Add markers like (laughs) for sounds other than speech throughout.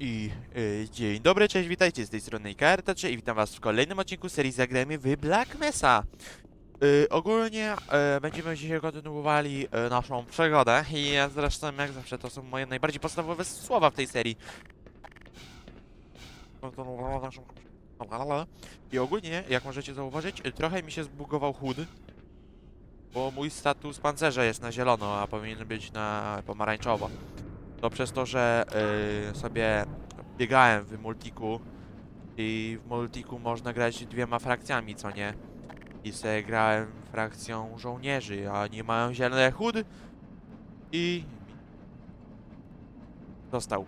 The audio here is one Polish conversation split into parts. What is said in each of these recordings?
I y, dzień dobry, cześć, witajcie z tej strony Kartacze i witam was w kolejnym odcinku serii Zagrajmy w Black Mesa. Y, ogólnie y, będziemy dzisiaj kontynuowali naszą przygodę i ja zresztą jak zawsze to są moje najbardziej podstawowe słowa w tej serii. Kontynuowała naszą I ogólnie, jak możecie zauważyć, trochę mi się zbugował HUD, bo mój status pancerza jest na zielono, a powinien być na pomarańczowo. To przez to, że y, sobie biegałem w multiku i w multiku można grać dwiema frakcjami, co nie? I sobie grałem frakcją żołnierzy, a nie mają zielony chód i został.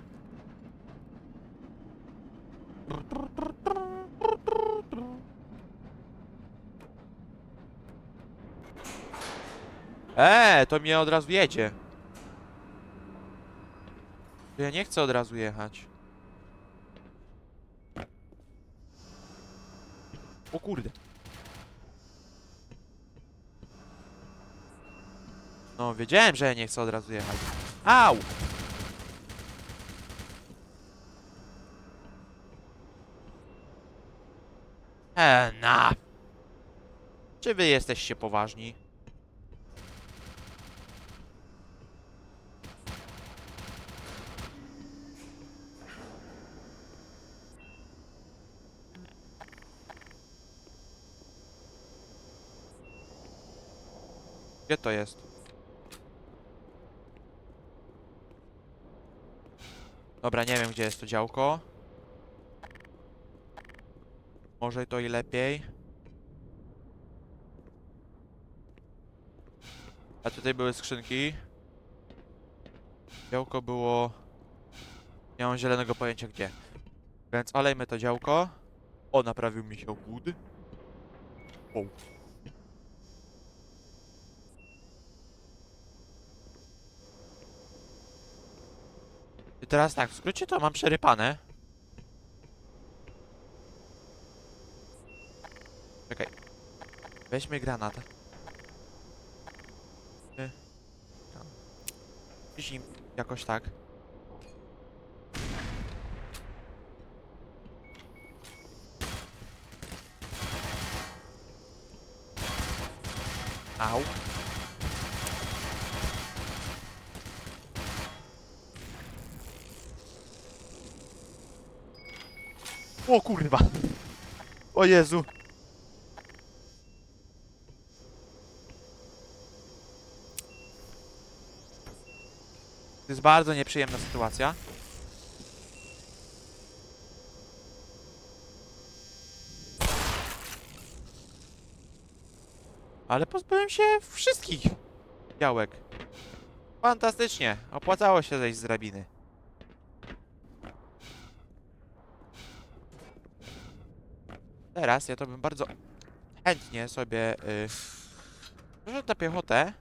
Eee, to mnie od razu jedzie. Ja nie chcę od razu jechać. O kurde. No, wiedziałem, że ja nie chcę od razu jechać. Au! E, na! Czy wy jesteście poważni? Gdzie to jest? Dobra, nie wiem gdzie jest to działko. Może to i lepiej. A tutaj były skrzynki. Działko było... Nie mam zielonego pojęcia gdzie. Więc olejmy to działko. O, naprawił mi się łód. O. teraz tak, w skrócie to mam przerypane. Czekaj. Weźmy granat. Y, tam. Zim, jakoś tak. Au. O kurwa. O Jezu. To jest bardzo nieprzyjemna sytuacja. Ale pozbyłem się wszystkich działek. Fantastycznie. Opłacało się zejść z drabiny. Teraz ja to bym bardzo chętnie sobie yy, na piechotę.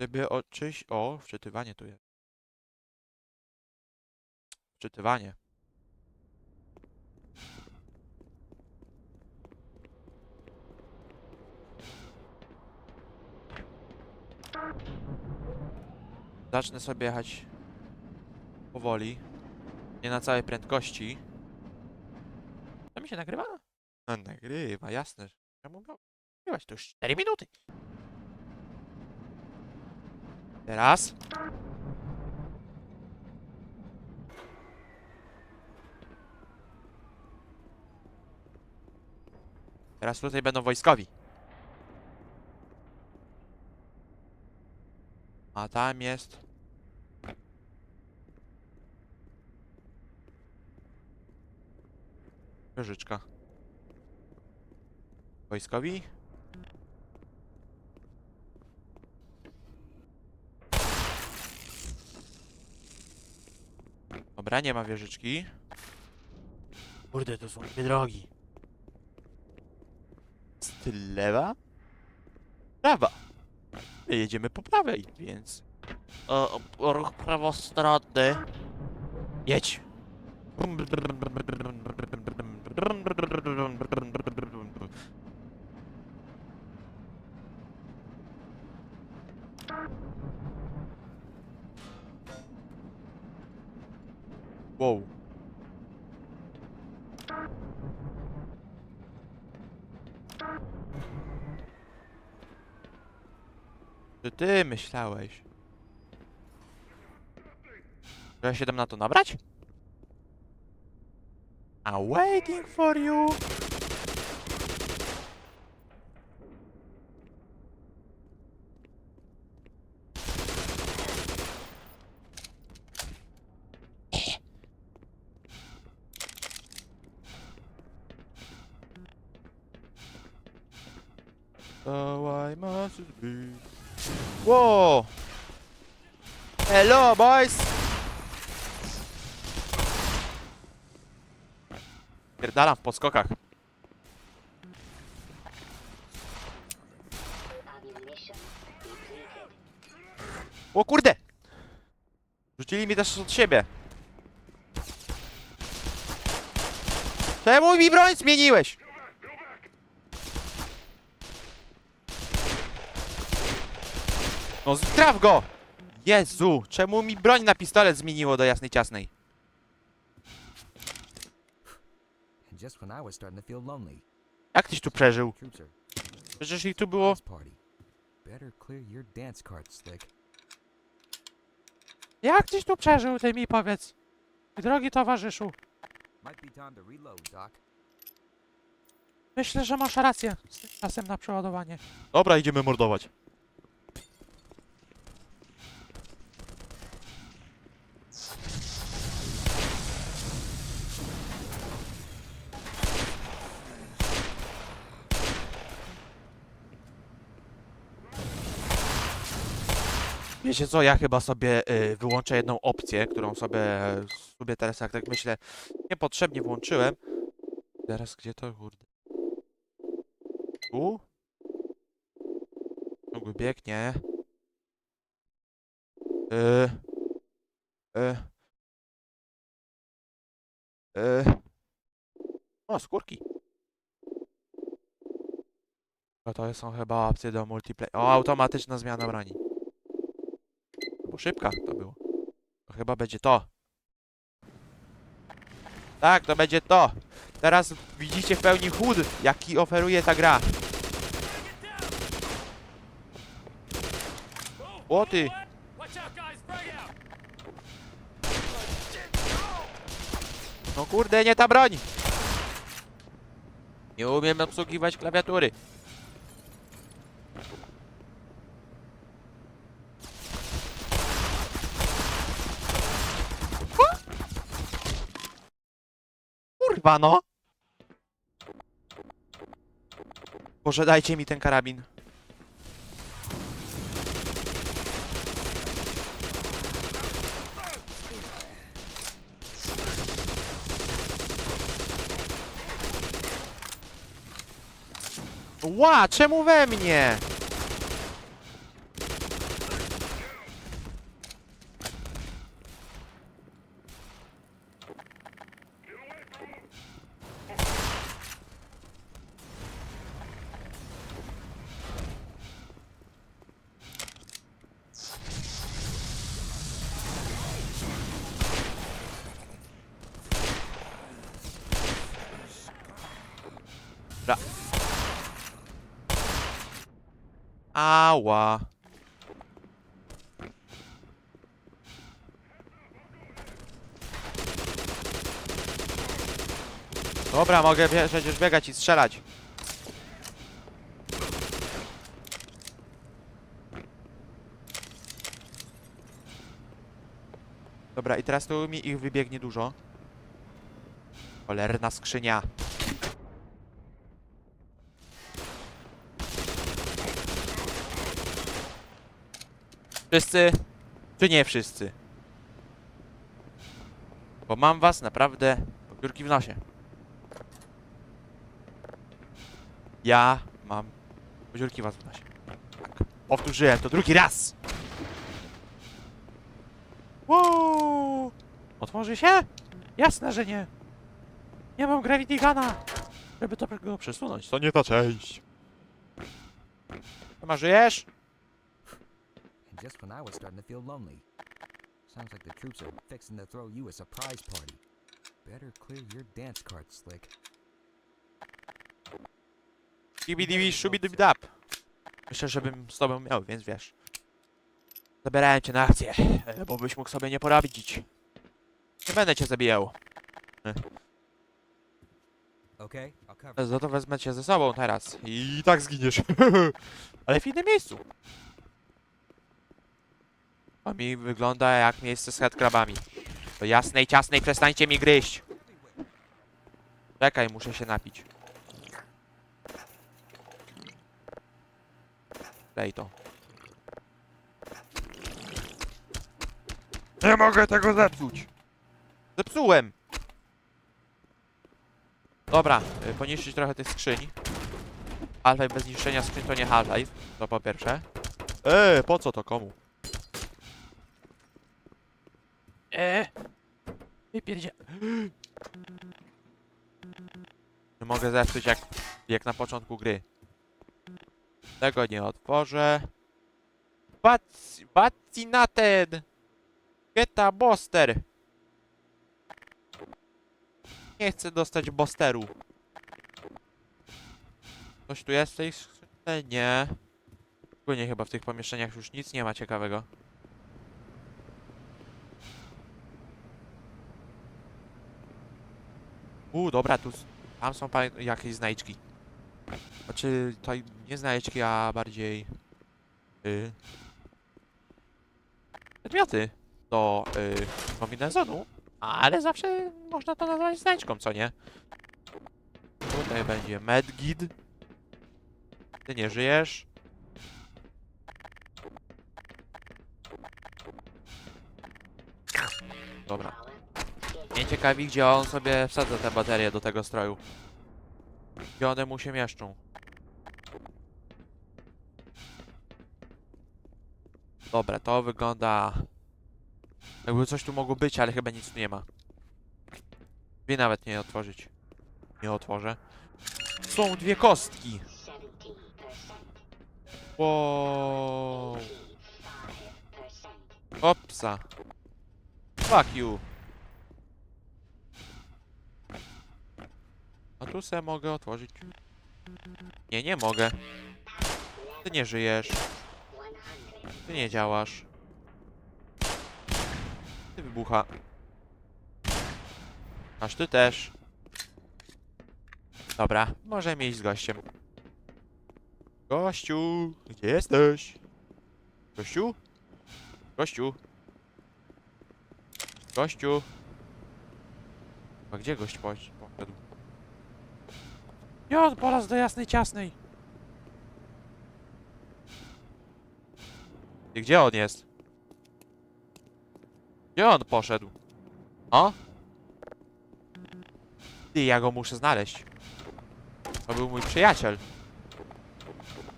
Żeby oczyś... O, wczytywanie tu jest. Wczytywanie. Zacznę sobie jechać powoli. Nie na całej prędkości. To mi się nagrywa? No, nagrywa, jasne. Czemu miał nagrywać? To już 4 minuty. Teraz. Teraz tutaj będą wojskowi. A tam jest... Księżyczka. Wojskowi? Dobra, nie ma wieżyczki. Kurde, to są dwie drogi. Z lewa? Prawa. My jedziemy po prawej, więc... O, o, ruch prawostronny. Jedź. Wow. Czy ty myślałeś? Że ja się dam na to nabrać? I'm waiting for you. So I must be. Whoa! Hello, boys! Pierdalam w podskokach. O kurde! Rzucili mi też od siebie. Czemu mi broń zmieniłeś? No traf go! Jezu, czemu mi broń na pistolet zmieniło do jasnej ciasnej? And just when I was starting to feel lonely, Jak tyś tu przeżył? Przecież ich tu było... this party. Better clear your dance card, Slick. Jak tyś tu przeżył, ty mi powiedz? Drogi towarzyszu, myślę, że masz rację z tym czasem na przeładowanie. Dobra, idziemy mordować. Wiecie co, ja chyba sobie y, wyłączę jedną opcję, którą sobie, sobie teraz, jak tak myślę, niepotrzebnie włączyłem. Teraz gdzie to, kurde? Tu? Ciągły biegnie. Yy. Yy. Yy. O, skórki. No to są chyba opcje do multiplayer. O, automatyczna zmiana broni. Szybka to było. To chyba będzie to. Tak, to będzie to. Teraz widzicie w pełni chód, jaki oferuje ta gra. O ty! No kurde, nie ta broń! Nie umiem obsługiwać klawiatury. Kurwa no! Boże, dajcie mi ten karabin. Ła, czemu we mnie? Ała. Dobra, mogę przecież biegać i strzelać. Dobra, i teraz tu mi ich wybiegnie dużo. Cholerna skrzynia. Wszyscy? Czy nie wszyscy? Bo mam was naprawdę po piórki w nosie. Ja mam dziurki was w nosie. Tak. Powtórzyłem to drugi raz! Wow! Otworzy się? Jasne, że nie. Nie mam Gravity Guna, żeby to go przesunąć. To nie ta część. Chyba żyjesz? Just when I was starting to feel lonely. Sounds like the troops are fixing to throw you a surprise party. Better clear your dance card, Slick. Dibi szubidibidap. Myślę, żebym z tobą miał, więc wiesz. Zabierałem cię na akcję, e, bo byś mógł sobie nie poradzić. Nie będę cię zabijał. Okay, I'll cover. Za to wezmę cię ze sobą teraz. I tak zginiesz. (laughs) Ale w innym miejscu. To mi wygląda jak miejsce z headcrabami. To jasnej, ciasnej, przestańcie mi gryźć. Czekaj, muszę się napić. Daj to. Nie mogę tego zepsuć. Zepsułem. Dobra, y, poniszczyć trochę tych skrzyń. Half-Life bez niszczenia skrzyń to nie Half-Life, to po pierwsze. Eee, po co to komu? Eee, wypierdzie... Nie mogę zepsuć jak, jak na początku gry. Tego nie otworzę. Bac... Bacinated! Geta Boster! Nie chcę dostać Bosteru. Coś tu jest w tej skrzynce? Nie. Ogólnie chyba w tych pomieszczeniach już nic nie ma ciekawego. U, dobra, tu... Tam są jakieś znajdźki. Znaczy, to nie znajdźki, a bardziej... Y, przedmioty do y, kombinezonu. Ale zawsze można to nazwać znajdźką, co nie? Tutaj będzie medgid. Ty nie żyjesz. Dobra. Mnie ciekawi, gdzie on sobie wsadza te baterie do tego stroju. Gdzie one mu się mieszczą. Dobra, to wygląda... Jakby coś tu mogło być, ale chyba nic tu nie ma. Dwie nawet nie otworzyć. Nie otworzę. Są dwie kostki. 70%, Wow. 5%. Opsa. Fuck you. A tu se mogę otworzyć. Nie, nie mogę. Ty nie żyjesz. 100, Ty nie działasz. Ty wybucha. Aż ty też. Dobra, możemy iść z gościem. Gościu, gdzie jesteś? Gościu? Gościu? Gościu? A gdzie gość poszedł? Ja poraz do jasnej ciasnej. I gdzie on jest? Gdzie on poszedł? O? Ty, ja go muszę znaleźć. To był mój przyjaciel.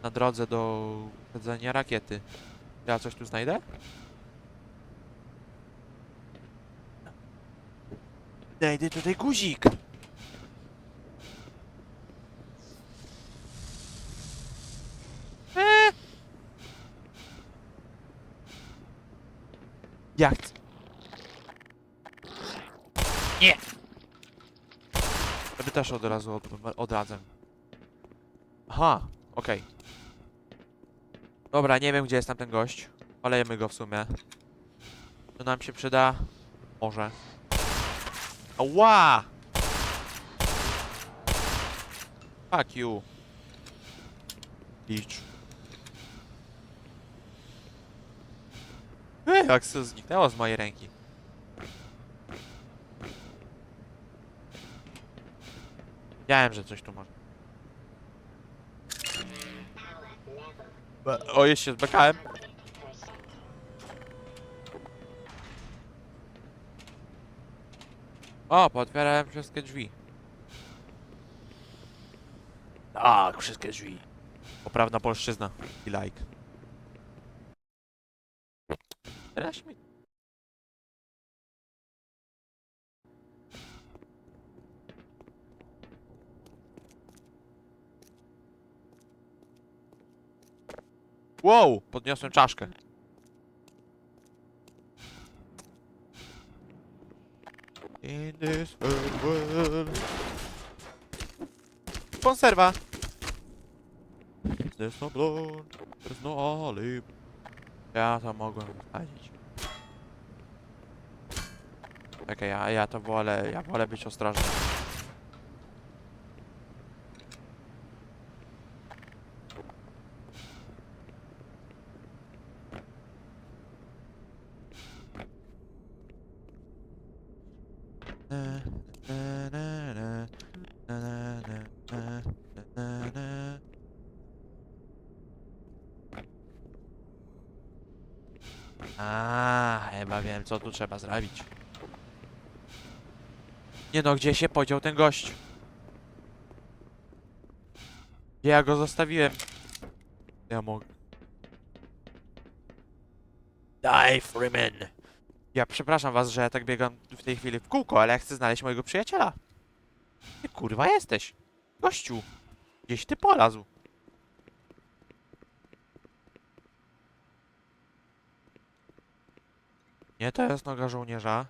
Na drodze do uprzedzenia rakiety. Ja coś tu znajdę? Znajdę tutaj guzik. Jak? c- Nie! Tobie też od razu od, odradzę. Aha, okej. Dobra, nie wiem gdzie jest tam ten gość. Olejemy go w sumie. To nam się przyda. Może. Ała! Fuck you. Licz. Ej, jak to zniknęło z mojej ręki. Wiedziałem, że coś tu może. Be- O, jeszcze się zbekałem. O, pootwierałem wszystkie drzwi. Tak, wszystkie drzwi. Poprawna polszczyzna. I like. Dasz mi... Wow! Podniosłem czaszkę. In this world. Konserwa! There's no blood, there's no olive. Ja to mogłem wsadzić. Czekaj, ja, ja to wolę, ja wolę być ostrożny. Co tu trzeba zrobić. Nie no, gdzie się podział ten gość? Ja go zostawiłem? Ja mogę. Die, Freeman! Ja przepraszam was, że ja tak biegam w tej chwili w kółko, ale ja chcę znaleźć mojego przyjaciela. Ty kurwa jesteś? Gościu! Gdzieś ty polazł. Nie, to jest noga żołnierza.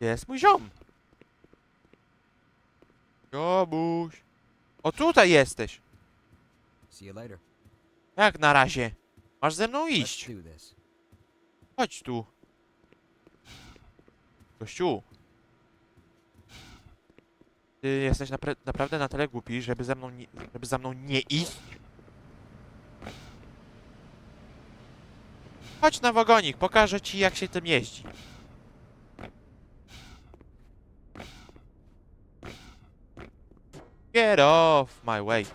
Jest mój ziom. Jobuś. O, tutaj jesteś. See you later. Jak na razie? Masz ze mną Let's iść. do this. Chodź tu. Gościu. Ty jesteś napra naprawdę na tyle głupi, żeby ze mną żeby za mną nie iść? Chodź na wagonik, pokażę ci jak się tym jeździ. Get off my way.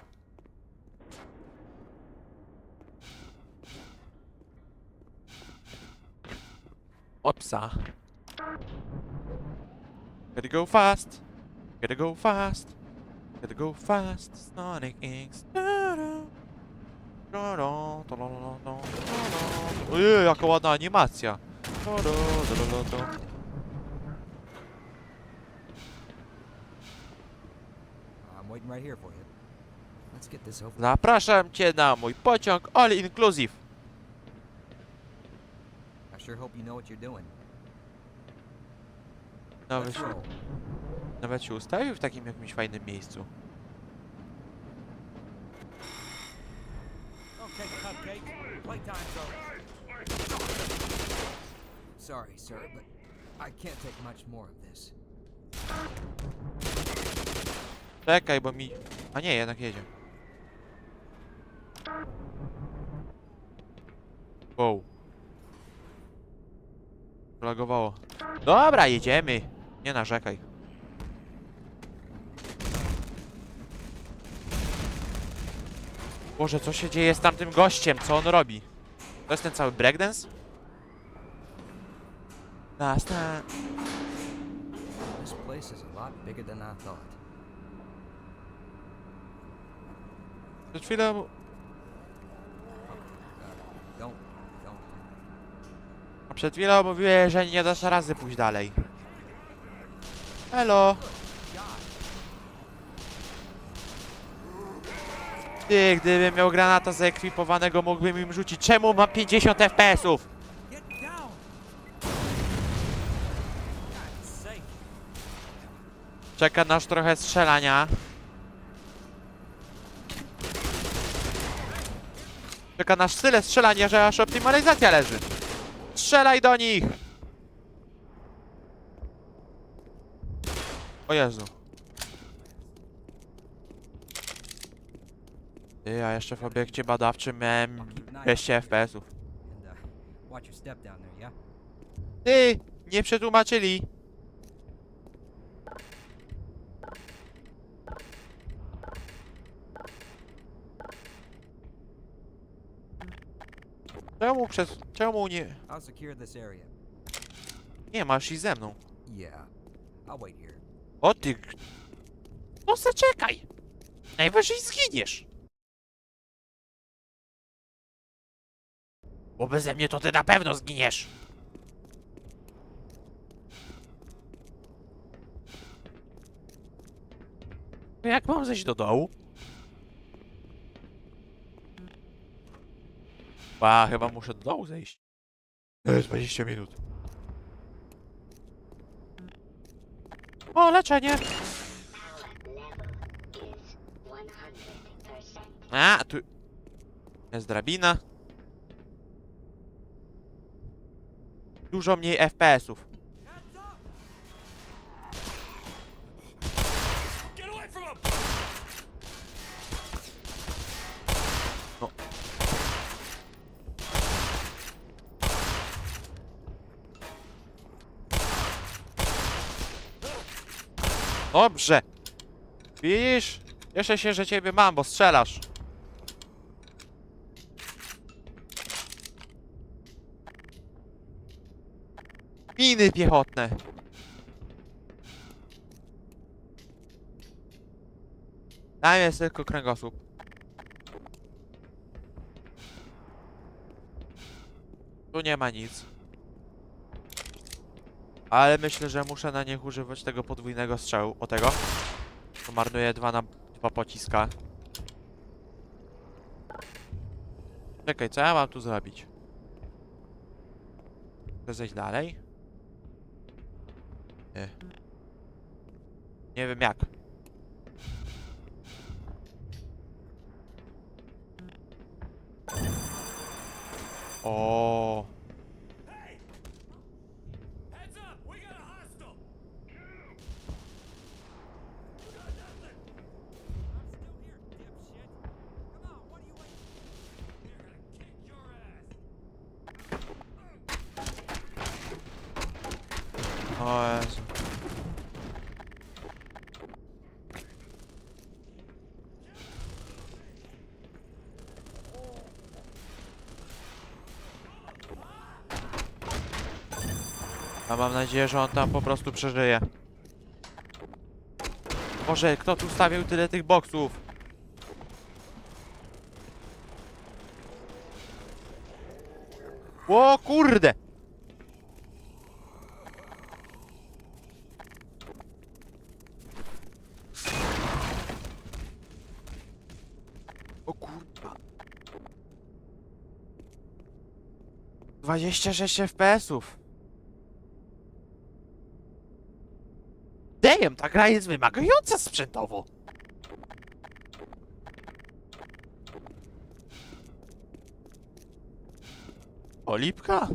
Opsa. Gotta go fast. Gotta go fast. Gotta go fast. Sonic Inks. Ojej, jaka ładna animacja. Zapraszam cię na mój pociąg All Inclusive. Nawet, nawet się ustawił w takim jakimś fajnym miejscu. Okay, cupcake. Playtime's. Sorry, sir, but I can't take much more of this. Czekaj, bo mi... A nie, jednak jedzie. Wow. Lagowało. Dobra, jedziemy. Nie narzekaj. Boże, co się dzieje z tamtym gościem? Co on robi? To jest ten cały breakdance? Time. This place is a lot bigger than I thought. Przed chwilą... A przed chwilą mówiłeś, że nie dasz razy pójść dalej. Elo. Ty, gdybym miał granata zaekwipowanego, mógłbym im rzucić. Czemu mam 50 FPS-ów? Czeka nas trochę strzelania. Czeka nas tyle strzelania, że aż optymalizacja leży. Strzelaj do nich! O Jezu. Ty, a jeszcze w obiekcie badawczym miałem 200 FPS-ów. Ty, nie przetłumaczyli. Czemu przez... czemu nie... Nie, masz iść ze mną. O ty... No czekaj! Najwyżej zginiesz! Bo beze mnie to ty na pewno zginiesz! No Jak mam zejść do dołu? Ba, chyba muszę do dołu zejść. To jest 20 minut. O, leczenie! Power level is 100%. A, tu jest drabina. Dużo mniej FPS-ów. No. Dobrze. Widzisz? Cieszę się, że ciebie mam, bo strzelasz. Miny piechotne. Tam jest tylko kręgosłup. Tu nie ma nic. Ale myślę, że muszę na nich używać tego podwójnego strzału. O tego. To marnuje dwa na dwa pociska. Czekaj, co ja mam tu zrobić? Chcę zejść dalej? Nie. Nie wiem jak. O. Heads up! A mam nadzieję, że on tam po prostu przeżyje. Boże, kto tu stawiał tyle tych boksów? O kurde! O kurwa. 26 FPS-ów. Damn, ta gra jest wymagająca sprzętowo. Olipka?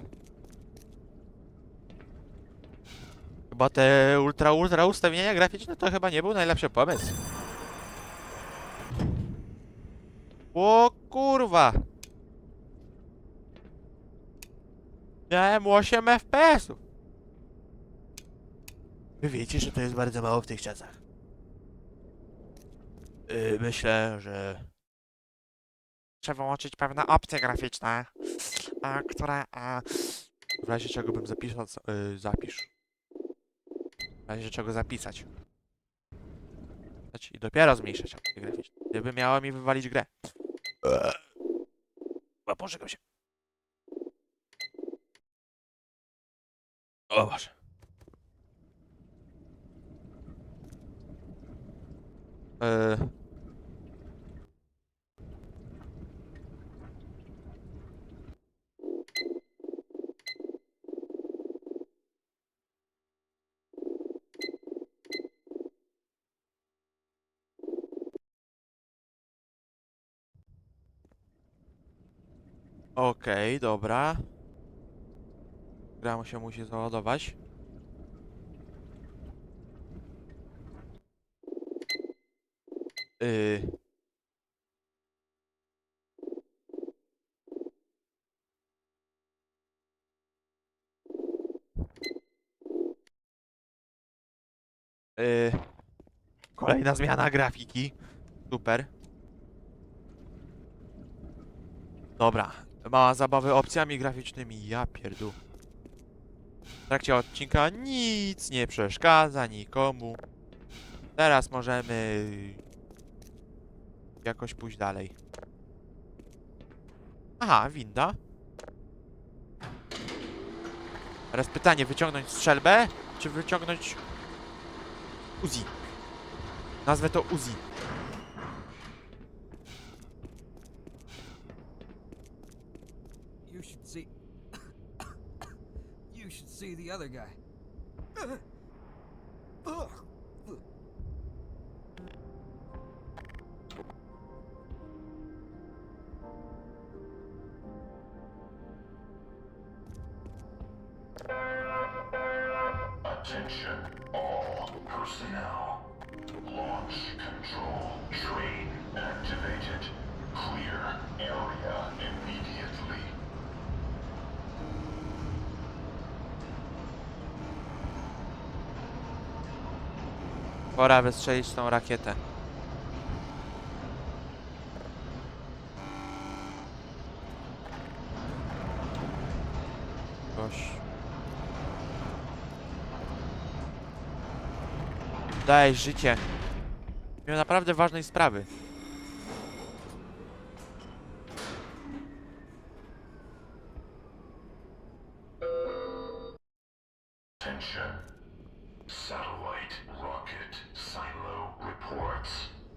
Chyba te ultra ultra ustawienia graficzne to chyba nie był najlepszy pomysł. O kurwa! Miałem 8 FPS-ów. Wy wiecie, że to jest bardzo mało w tych czasach. Yy, myślę, że... Trzeba łączyć pewne opcje graficzne, a, które... A, w razie czego bym zapisał... Yy, zapisz. W razie czego zapisać. I dopiero zmniejszać opcje graficzne. Gdyby miało mi wywalić grę. Eee. Chyba pożegam się. O Boże. Eee. Okej, dobra. Gra mu się musi załadować. Yy. Kolejna zmiana grafiki. Super. Dobra. Mała zabawy opcjami graficznymi. Ja pierdół. W trakcie odcinka nic nie przeszkadza nikomu. Teraz możemy jakoś pójść dalej. Aha, winda. Teraz pytanie, wyciągnąć strzelbę, czy wyciągnąć Uzi? Nazwę to Uzi. You should see. (coughs) you should see the other guy. (coughs) Ugh. Pora wystrzelić tą rakietę. Goś. Daj życie. Miał naprawdę ważnej sprawy. Attention. Satellite rocket silo reports.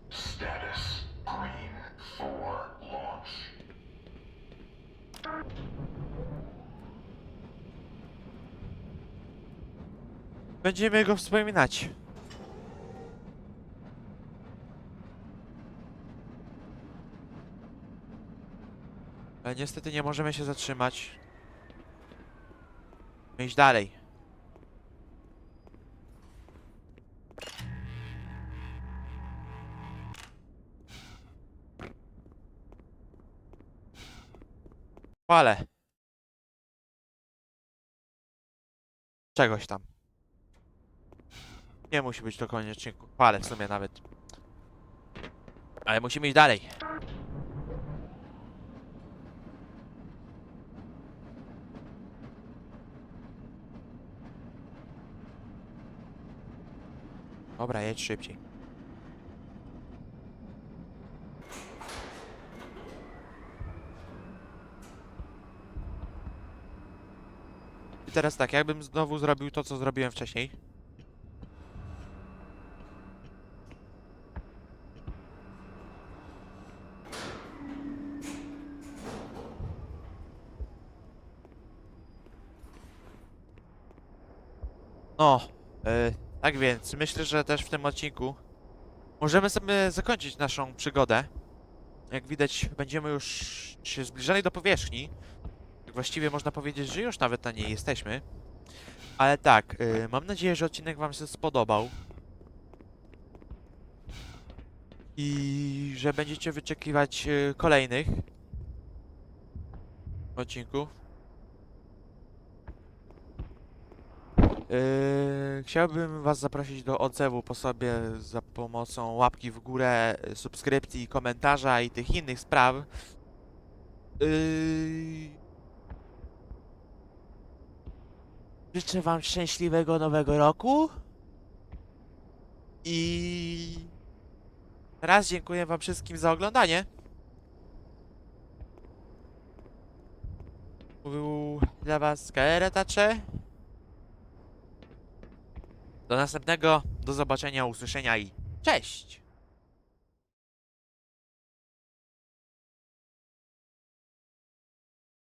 Status green for launch. Będziemy go wspominać. Ale niestety nie możemy się zatrzymać. Iść dalej. Chwale. Czegoś tam. Nie musi być to koniec odcinku. W sumie nawet. Ale musimy iść dalej. Dobra, jedź szybciej. I teraz tak, jakbym znowu zrobił to, co zrobiłem wcześniej. No, e, tak więc myślę, że też w tym odcinku możemy sobie zakończyć naszą przygodę. Jak widać, będziemy już się zbliżali do powierzchni. Właściwie można powiedzieć, że już nawet na niej jesteśmy. Ale tak, e, mam nadzieję, że odcinek Wam się spodobał. I że będziecie wyczekiwać e, kolejnych odcinków. Yy, chciałbym Was zaprosić do odzewu po sobie za pomocą łapki w górę, y, subskrypcji, komentarza i tych innych spraw. Yy... Życzę Wam szczęśliwego nowego roku. I raz dziękuję Wam wszystkim za oglądanie. Mówił dla Was Kaeretacze. Do następnego, do zobaczenia, usłyszenia i cześć!